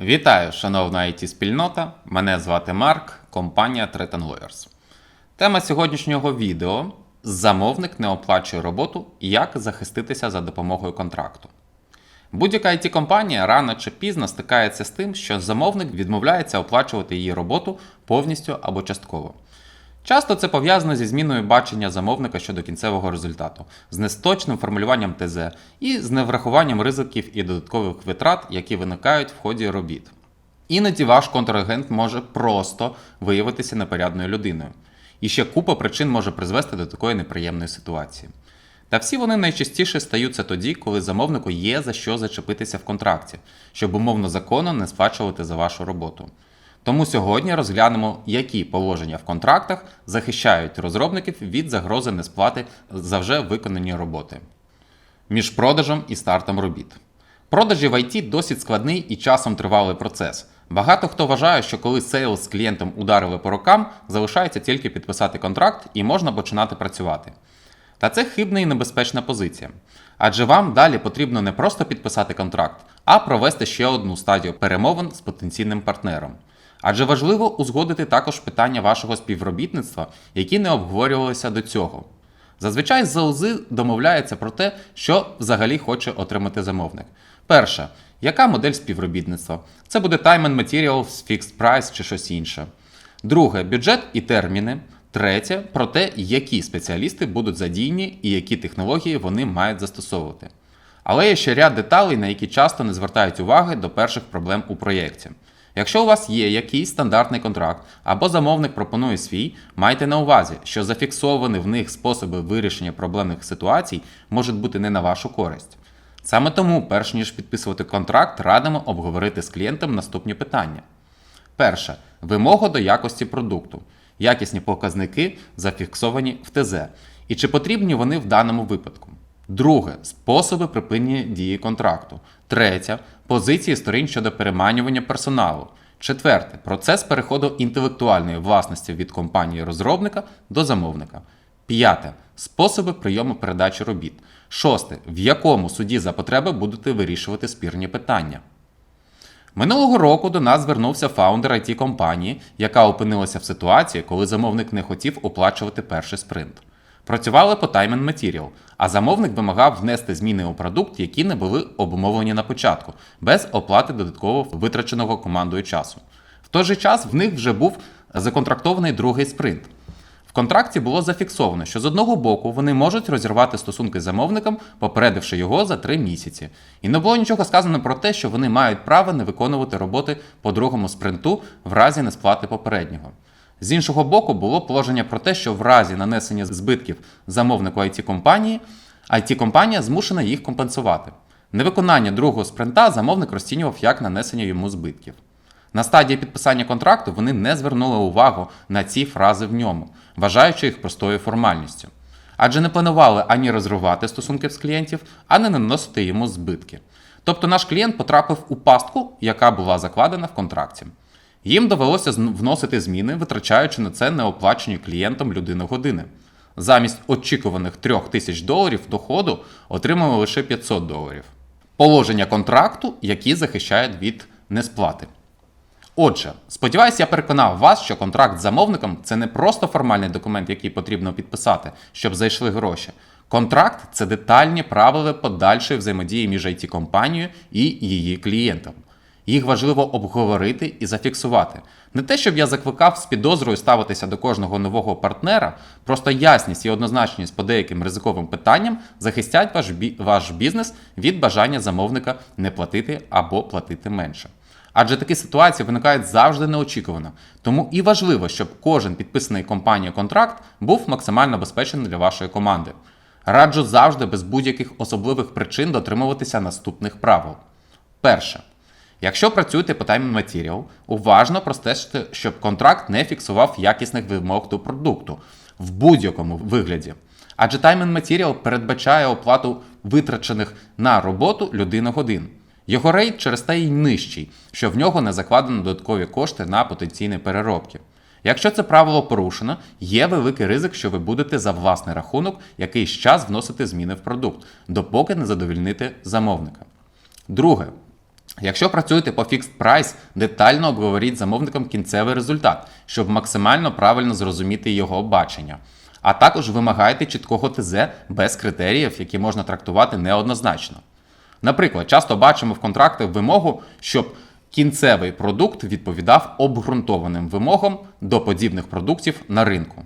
Вітаю, шановна it спільнота Мене звати Марк, компанія Tretan Lawyers. Тема сьогоднішнього відео замовник не оплачує роботу як захиститися за допомогою контракту. Будь-яка it компанія рано чи пізно стикається з тим, що замовник відмовляється оплачувати її роботу повністю або частково. Часто це пов'язано зі зміною бачення замовника щодо кінцевого результату, з несточним формулюванням ТЗ і з неврахуванням ризиків і додаткових витрат, які виникають в ході робіт. Іноді ваш контрагент може просто виявитися непорядною людиною. І ще купа причин може призвести до такої неприємної ситуації. Та всі вони найчастіше стаються тоді, коли замовнику є за що зачепитися в контракті, щоб умовно законно не сплачувати за вашу роботу. Тому сьогодні розглянемо, які положення в контрактах захищають розробників від загрози несплати за вже виконані роботи. Між продажем і стартом робіт. Продажі в IT досить складний і часом тривалий процес. Багато хто вважає, що коли сейлс з клієнтом ударили по рукам, залишається тільки підписати контракт і можна починати працювати. Та це хибна і небезпечна позиція. Адже вам далі потрібно не просто підписати контракт, а провести ще одну стадію перемовин з потенційним партнером. Адже важливо узгодити також питання вашого співробітництва, які не обговорювалися до цього. Зазвичай ЗОЗи домовляється про те, що взагалі хоче отримати замовник. Перше, яка модель співробітництва? Це буде time and material, fixed price чи щось інше. Друге, бюджет і терміни. Третє, про те, які спеціалісти будуть задіяні і які технології вони мають застосовувати. Але є ще ряд деталей, на які часто не звертають уваги до перших проблем у проєкті. Якщо у вас є якийсь стандартний контракт або замовник пропонує свій, майте на увазі, що зафіксовані в них способи вирішення проблемних ситуацій можуть бути не на вашу користь. Саме тому, перш ніж підписувати контракт, радимо обговорити з клієнтом наступні питання. Перше вимога до якості продукту. Якісні показники зафіксовані в ТЗ. І чи потрібні вони в даному випадку? Друге способи припинення дії контракту. Третє позиції сторін щодо переманювання персоналу. Четверте процес переходу інтелектуальної власності від компанії розробника до замовника. П'яте способи прийому передачі робіт. Шосте в якому суді за потреби будете вирішувати спірні питання. Минулого року до нас звернувся фаундер it компанії, яка опинилася в ситуації, коли замовник не хотів оплачувати перший спринт. Працювали по Time and Material, а замовник вимагав внести зміни у продукт, які не були обумовлені на початку, без оплати додатково витраченого командою часу. В той же час в них вже був законтрактований другий спринт. В контракті було зафіксовано, що з одного боку вони можуть розірвати стосунки з замовником, попередивши його за три місяці. І не було нічого сказано про те, що вони мають право не виконувати роботи по другому спринту в разі несплати попереднього. З іншого боку, було положення про те, що в разі нанесення збитків замовнику it компанії, it компанія змушена їх компенсувати. Невиконання другого спринта замовник розцінював як нанесення йому збитків. На стадії підписання контракту вони не звернули увагу на ці фрази в ньому, вважаючи їх простою формальністю. Адже не планували ані розривати стосунки з клієнтів, ані наносити йому збитки. Тобто наш клієнт потрапив у пастку, яка була закладена в контракті. Їм довелося вносити зміни, витрачаючи на це неоплачені клієнтом людини години. Замість очікуваних 3 тисяч доларів доходу отримали лише 500 доларів. Положення контракту, які захищають від несплати. Отже, сподіваюся, я переконав вас, що контракт з замовником це не просто формальний документ, який потрібно підписати, щоб зайшли гроші. Контракт це детальні правила подальшої взаємодії між it компанією і її клієнтом. Їх важливо обговорити і зафіксувати. Не те, щоб я закликав з підозрою ставитися до кожного нового партнера, просто ясність і однозначність по деяким ризиковим питанням захистять ваш, ваш бізнес від бажання замовника не платити або платити менше. Адже такі ситуації виникають завжди неочікувано. Тому і важливо, щоб кожен підписаний компанією контракт був максимально безпечним для вашої команди. Раджу завжди без будь-яких особливих причин дотримуватися наступних правил. Перше. Якщо працюєте по Time Material, уважно простежте, щоб контракт не фіксував якісних вимог до продукту в будь-якому вигляді. Адже Time and Material передбачає оплату витрачених на роботу людини годин. Його рейд через те й нижчий, що в нього не закладено додаткові кошти на потенційні переробки. Якщо це правило порушено, є великий ризик, що ви будете за власний рахунок якийсь час вносити зміни в продукт, допоки не задовільните замовника. Друге, Якщо працюєте по Fixed Price, детально обговоріть з замовником кінцевий результат, щоб максимально правильно зрозуміти його бачення. А також вимагайте чіткого ТЗ без критеріїв, які можна трактувати неоднозначно. Наприклад, часто бачимо в контрактах вимогу, щоб кінцевий продукт відповідав обґрунтованим вимогам до подібних продуктів на ринку.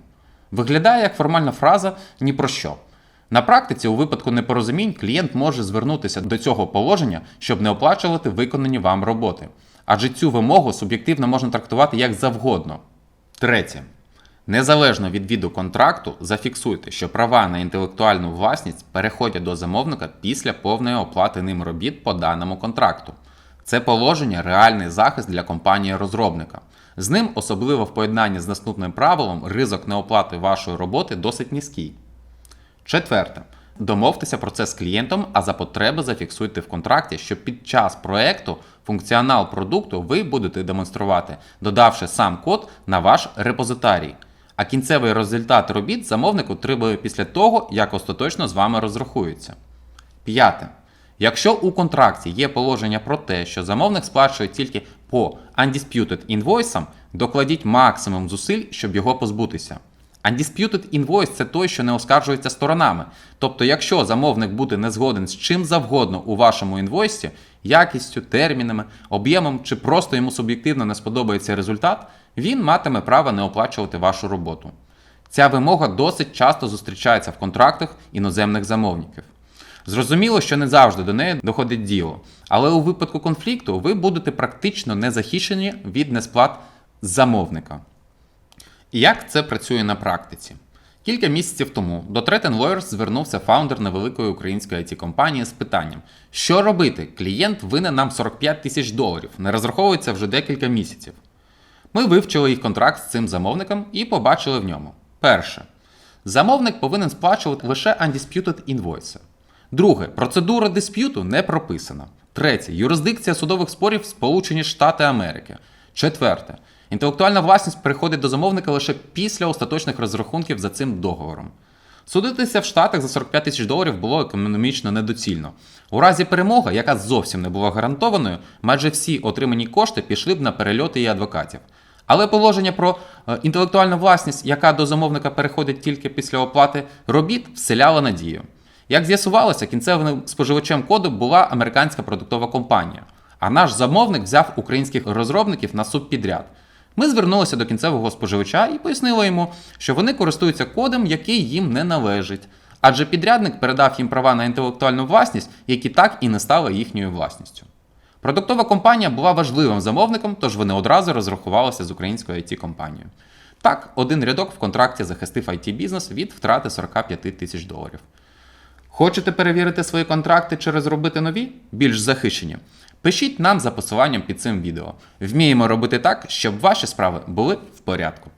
Виглядає як формальна фраза ні про що. На практиці, у випадку непорозумінь, клієнт може звернутися до цього положення, щоб не оплачувати виконані вам роботи. Адже цю вимогу суб'єктивно можна трактувати як завгодно. Третє. Незалежно від віду контракту, зафіксуйте, що права на інтелектуальну власність переходять до замовника після повної оплати ним робіт по даному контракту. Це положення реальний захист для компанії-розробника. З ним, особливо в поєднанні з наступним правилом, ризик неоплати вашої роботи досить низький. Четверте. Домовтеся про це з клієнтом, а за потреби зафіксуйте в контракті, що під час проекту функціонал продукту ви будете демонструвати, додавши сам код на ваш репозитарій. А кінцевий результат робіт замовник отримує після того, як остаточно з вами розрахується. П'яте. Якщо у контракті є положення про те, що замовник сплачує тільки по undisputed інвойсам, докладіть максимум зусиль, щоб його позбутися. Undisputed invoice – це той, що не оскаржується сторонами. Тобто, якщо замовник буде не згоден з чим завгодно у вашому інвойсі, якістю, термінами, об'ємом чи просто йому суб'єктивно не сподобається результат, він матиме право не оплачувати вашу роботу. Ця вимога досить часто зустрічається в контрактах іноземних замовників. Зрозуміло, що не завжди до неї доходить діло, але у випадку конфлікту ви будете практично не захищені від несплат замовника. Як це працює на практиці? Кілька місяців тому до Threaten Lawyers звернувся фаундер невеликої української it компанії з питанням: що робити? Клієнт винен нам 45 тисяч доларів, не розраховується вже декілька місяців. Ми вивчили їх контракт з цим замовником і побачили в ньому. Перше. Замовник повинен сплачувати лише undisputed invoice. Друге, процедура дисп'юту не прописана. Третє. Юрисдикція судових спорів Сполучені Штати Америки. Четверте. Інтелектуальна власність переходить до замовника лише після остаточних розрахунків за цим договором. Судитися в Штатах за 45 тисяч доларів було економічно недоцільно. У разі перемоги, яка зовсім не була гарантованою, майже всі отримані кошти пішли б на перельоти і адвокатів. Але положення про е, інтелектуальну власність, яка до замовника переходить тільки після оплати робіт, вселяло надію. Як з'ясувалося, кінцевим споживачем коду була американська продуктова компанія, а наш замовник взяв українських розробників на субпідряд. Ми звернулися до кінцевого споживача і пояснили йому, що вони користуються кодом, який їм не належить, адже підрядник передав їм права на інтелектуальну власність, які так і не стали їхньою власністю. Продуктова компанія була важливим замовником, тож вони одразу розрахувалися з українською it компанією Так, один рядок в контракті захистив it бізнес від втрати 45 тисяч доларів. Хочете перевірити свої контракти чи розробити нові, більш захищені? Пишіть нам за посиланням під цим відео. Вміємо робити так, щоб ваші справи були в порядку.